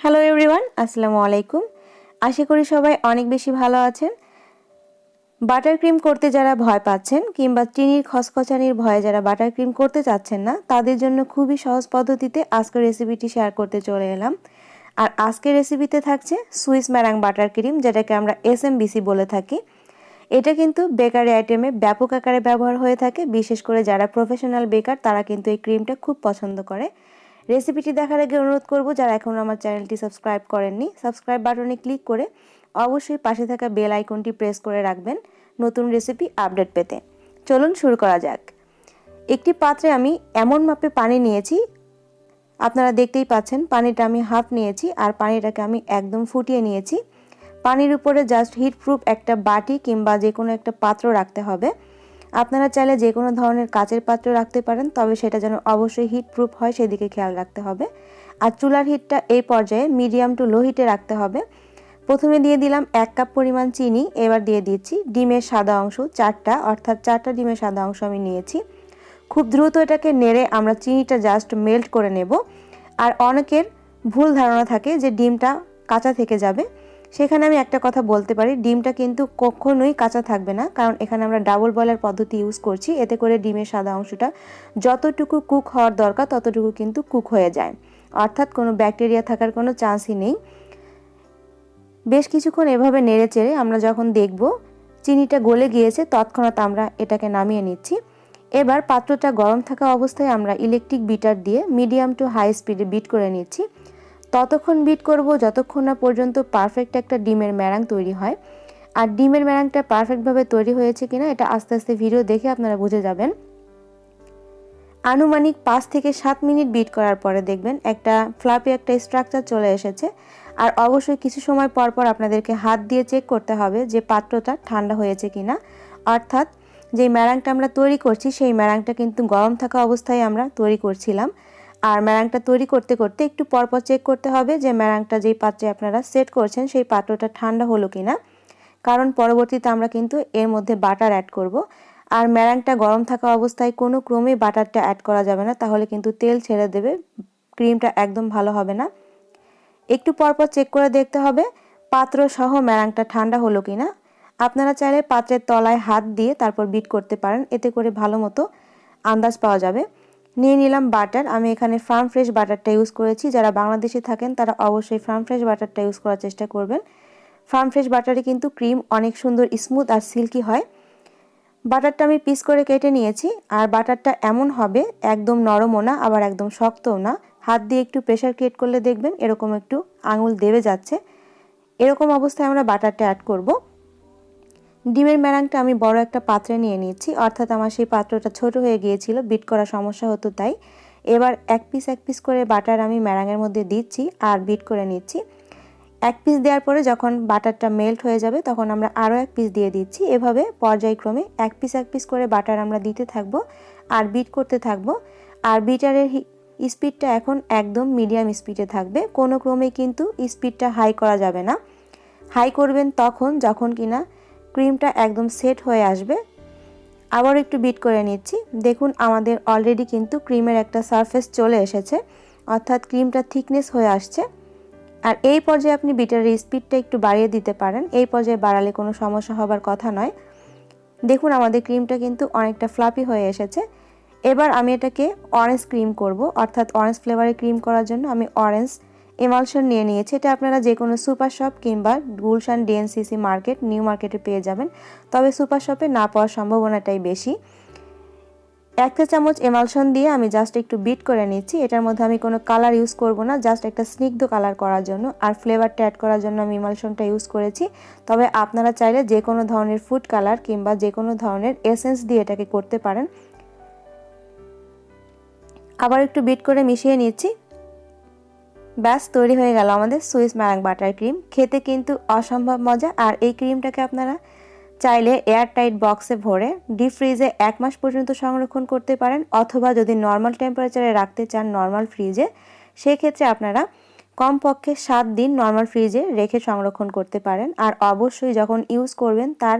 Hello everyone আসসালামু আলাইকুম। আশা করি সবাই অনেক বেশি ভালো আছেন। বাটার ক্রিম করতে যারা ভয় পাচ্ছেন কিংবা চিনির খসখসানির ভয়ে যারা বাটার ক্রিম করতে চাচ্ছেন না, তাদের জন্য খুবই সহজ পদ্ধতিতে আজকের রেসিপিটি শেয়ার করতে চলে এলাম। আর আজকের রেসিপিতে থাকছে সুইস ম্যারাং বাটার ক্রিম যেটাকে আমরা এস বলে থাকি। এটা কিন্তু বেকারি আইটেমে ব্যাপক আকারে ব্যবহার হয়ে থাকে। বিশেষ করে যারা প্রফেশনাল বেকার তারা কিন্তু এই ক্রিমটা খুব পছন্দ করে। রেসিপিটি দেখার আগে অনুরোধ করব, যারা এখনও আমার চ্যানেলটি সাবস্ক্রাইব করেননি, সাবস্ক্রাইব বাটনে ক্লিক করে অবশ্যই পাশে থাকা বেল আইকনটি প্রেস করে রাখবেন নতুন রেসিপি আপডেট পেতে। চলুন শুরু করা যাক। একটি পাত্রে আমি এমন মাপে পানি নিয়েছি, আপনারা দেখতেই পাচ্ছেন, পানিটা আমি হাফ নিয়েছি আর পানিটাকে আমি একদম ফুটিয়ে নিয়েছি। পানির উপরে জাস্ট হিট প্রুফ একটা বাটি কিংবা যে কোনো একটা পাত্র রাখতে হবে। আপনারা চাইলে যে কোনো ধরনের কাচের পাত্র রাখতে পারেন, তবে সেটা যেন অবশ্যই হিট প্রুফ হয়, সেদিকে খেয়াল রাখতে হবে। আর চুলার হিটটা এই পর্যায়ে মিডিয়াম টু লো হিটে রাখতে হবে। প্রথমে দিয়ে দিলাম এক কাপ পরিমাণ চিনি, এবার দিয়ে দিচ্ছি ডিমের সাদা অংশ, চারটা, অর্থাৎ চারটা ডিমের সাদা অংশ আমি নিয়েছি। খুব দ্রুত এটাকে নেড়ে আমরা চিনিটা জাস্ট মেল্ট করে নেব। আর অনেকের ভুল ধারণা থাকে যে ডিমটা কাঁচা থেকে যাবে। সেখানে আমি একটা কথা বলতে পারি, ডিমটা কিন্তু কখনোই কাঁচা থাকবে না, কারণ এখানে আমরা ডাবল বয়লার পদ্ধতি ইউজ করছি, এতে করে ডিমের সাদা অংশটা যতটুকু কুক হওয়ার দরকার, ততটুকু কিন্তু কুক হয়ে যায়। অর্থাৎ কোনো ব্যাকটেরিয়া থাকার কোনো চান্সই নেই। বেশ কিছুক্ষণ এভাবে নেড়ে চেড়ে আমরা যখন দেখব, চিনিটা গলে গিয়েছে, তৎক্ষণাৎ আমরা এটাকে নামিয়ে নিচ্ছি। এবার পাত্রটা গরম থাকা অবস্থায় আমরা ইলেকট্রিক বিটার দিয়ে মিডিয়াম টু হাই স্পিডে বিট করে নিচ্ছি। ততক্ষণ বিট করব যতক্ষণ না পর্যন্ত পারফেক্ট একটা ডিমের ম্যারাং তৈরি হয়। আর ডিমের ম্যারাংটা পারফেক্টভাবে তৈরি হয়েছে কিনা এটা আস্তে আস্তে ভিডিও দেখে আপনারা বুঝে যাবেন। আনুমানিক পাঁচ থেকে সাত মিনিট বিট করার পরে দেখবেন একটা ফ্লাপি একটা স্ট্রাকচার চলে এসেছে। আর অবশ্যই কিছু সময় পর পর আপনাদেরকে হাত দিয়ে চেক করতে হবে যে পাত্রটা ঠান্ডা হয়েছে কিনা। অর্থাৎ যে ম্যারাংটা আমরা তৈরি করছি, সেই ম্যারাংটা কিন্তু গরম থাকা অবস্থায় আমরা তৈরি করছিলাম। আর ম্যারাংটা তৈরি করতে করতে একটু পরপর চেক করতে হবে যে ম্যারাংটা যেই পাত্রে আপনারা সেট করছেন সেই পাত্রটা ঠান্ডা হলো কি না কারণ পরবর্তীতে আমরা কিন্তু এর মধ্যে বাটার অ্যাড করব। আর ম্যারাংটা গরম থাকা অবস্থায় কোনো ক্রমেই বাটারটা অ্যাড করা যাবে না, তাহলে কিন্তু তেল ছেড়ে দেবে ক্রিমটা একদম ভালো হবে না। একটু পরপর চেক করে দেখতে হবে পাত্র সহ ম্যারাংটা ঠান্ডা হলো কিনা। আপনারা চাইলে পাত্রের তলায় হাত দিয়ে তারপর বিট করতে পারেন, এতে করে ভালো মতো আন্দাজ পাওয়া যাবে। নিয়ে নিলাম বাটার। আমি এখানে ফার্ম ফ্রেশ বাটারটা ইউজ করেছি। যারা বাংলাদেশে থাকেন, তারা অবশ্যই ফার্ম ফ্রেশ বাটারটা ইউজ করার চেষ্টা করবেন। ফার্ম ফ্রেশ বাটারে কিন্তু ক্রিম অনেক সুন্দর, স্মুথ আর সিল্কি হয়। বাটারটা আমি পিস করে কেটে নিয়েছি। আর বাটারটা এমন হবে, একদম নরমও না, আবার একদম শক্তও না। হাত দিয়ে একটু প্রেশার ক্রিয়েট করলে দেখবেন এরকম একটু আঙুল দেবে যাচ্ছে। এরকম অবস্থায় আমরা বাটারটা অ্যাড করব। ডিমের ম্যারাংটা আমি বড় একটা পাত্রে নিয়ে নিচ্ছি অর্থাৎ আমার সেই পাত্রটা ছোট হয়ে গিয়েছিল, বিট করা সমস্যা হতো তাই। এবার এক পিস এক পিস করে বাটার আমি ম্যারাঙের মধ্যে দিচ্ছি আর বিট করে নিচ্ছি। এক পিস দেওয়ার পরে যখন বাটারটা মেল্ট হয়ে যাবে, তখন আমরা আরও এক পিস দিয়ে দিচ্ছি। এভাবে পর্যায়ক্রমে এক পিস এক পিস করে বাটার আমরা দিতে থাকব আর বিট করতে থাকব। আর বিটারের স্পিডটা এখন একদম মিডিয়াম স্পিডে থাকবে। কোনো ক্রমে কিন্তু স্পিডটা হাই করা যাবে না। হাই করবেন তখন, যখন কিনা ক্রিমটা একদম সেট হয়ে আসবে। আবার একটু বিট করে নিচ্ছি। দেখুন, আমাদের অলরেডি কিন্তু ক্রিমের একটা সারফেস চলে এসেছে। অর্থাৎ ক্রিমটা থিকনেস হয়ে আসছে। আর এই পর্যায়ে আপনি বিটারের স্পিডটা একটু বাড়িয়ে দিতে পারেন। এই পর্যায়ে বাড়ালে কোনো সমস্যা হবার কথা নয়। দেখুন, আমাদের ক্রিমটা কিন্তু অনেকটা ফ্লাপি হয়ে এসেছে। এবার আমি এটাকে অরেঞ্জ ক্রিম করব। অর্থাৎ অরেঞ্জ ফ্লেভারে ক্রিম করার জন্য আমি অরেঞ্জ এমালশন নিয়ে নিয়েছি। এটা আপনারা যে কোনো সুপার শপ কিংবা গুলশান ডিএনসিসি মার্কেট, নিউ মার্কেটে পেয়ে যাবেন। তবে সুপার শপে না পাওয়ার সম্ভাবনাটাই বেশি। একটা চামচ এমালশন দিয়ে আমি জাস্ট একটু বিট করে নিচ্ছি। এটার মধ্যে আমি কোনো কালার ইউজ করব না, জাস্ট একটা স্নিগ্ধ কালার করার জন্য। আর ফ্লেভারটা অ্যাড করার জন্য আমি এমালশনটা ইউজ করেছি। তবে আপনারা চাইলে যে কোনো ধরনের ফুড কালার কিংবা যে কোনো ধরনের এসেন্স দিয়ে এটাকে করতে পারেন। আবার একটু বিট করে মিশিয়ে নিচ্ছি। ব্যাস, তৈরি হয়ে গেল আমাদের সুইস ম্যারাং বাটার ক্রিম খেতে কিন্তু অসম্ভব মজা। আর এই ক্রিমটাকে আপনারা চাইলে এয়ার টাইট বক্সে ভরে ডিপ ফ্রিজে এক মাস পর্যন্ত সংরক্ষণ করতে পারেন। অথবা যদি নর্মাল টেম্পারেচারে রাখতে চান নর্মাল ফ্রিজে সেক্ষেত্রে আপনারা কমপক্ষে সাত দিন নর্মাল ফ্রিজে রেখে সংরক্ষণ করতে পারেন। আর অবশ্যই যখন ইউজ করবেন, তার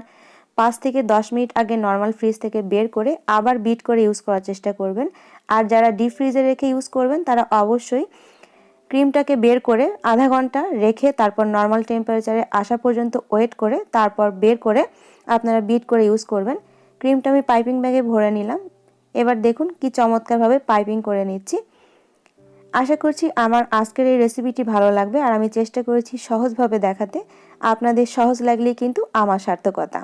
পাঁচ থেকে দশ মিনিট আগে নর্মাল ফ্রিজ থেকে বের করে আবার বিট করে ইউজ করার চেষ্টা করবেন। আর যারা ডিপ ফ্রিজে রেখে ইউজ করবেন, তারা অবশ্যই ক্রিমটাকে বের করে আধা ঘণ্টা রেখে তারপর নর্মাল টেম্পারেচারে আসা পর্যন্ত ওয়েট করে তারপর বের করে আপনারা বিট করে ইউজ করবেন। ক্রিমটা আমি পাইপিং ব্যাগে ভরে নিলাম। এবার দেখুন কি চমৎকারভাবে পাইপিং করে নিচ্ছি। আশা করছি আমার আজকের এই রেসিপিটি ভালো লাগবে আর আমি চেষ্টা করেছি সহজভাবে দেখাতে। আপনাদের সহজ লাগলেই কিন্তু আমার সার্থকতা।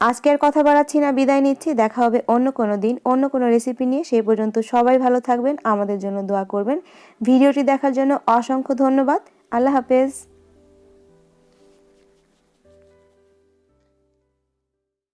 আজকে আর কথা বাড়াচ্ছি না, বিদায় নিচ্ছি, দেখা হবে অন্য কোনো দিন, অন্য কোনো রেসিপি নিয়ে। সেই পর্যন্ত সবাই ভালো থাকবেন, আমাদের জন্য দোয়া করবেন। ভিডিওটি দেখার জন্য অসংখ্য ধন্যবাদ। আল্লাহ হাফেজ।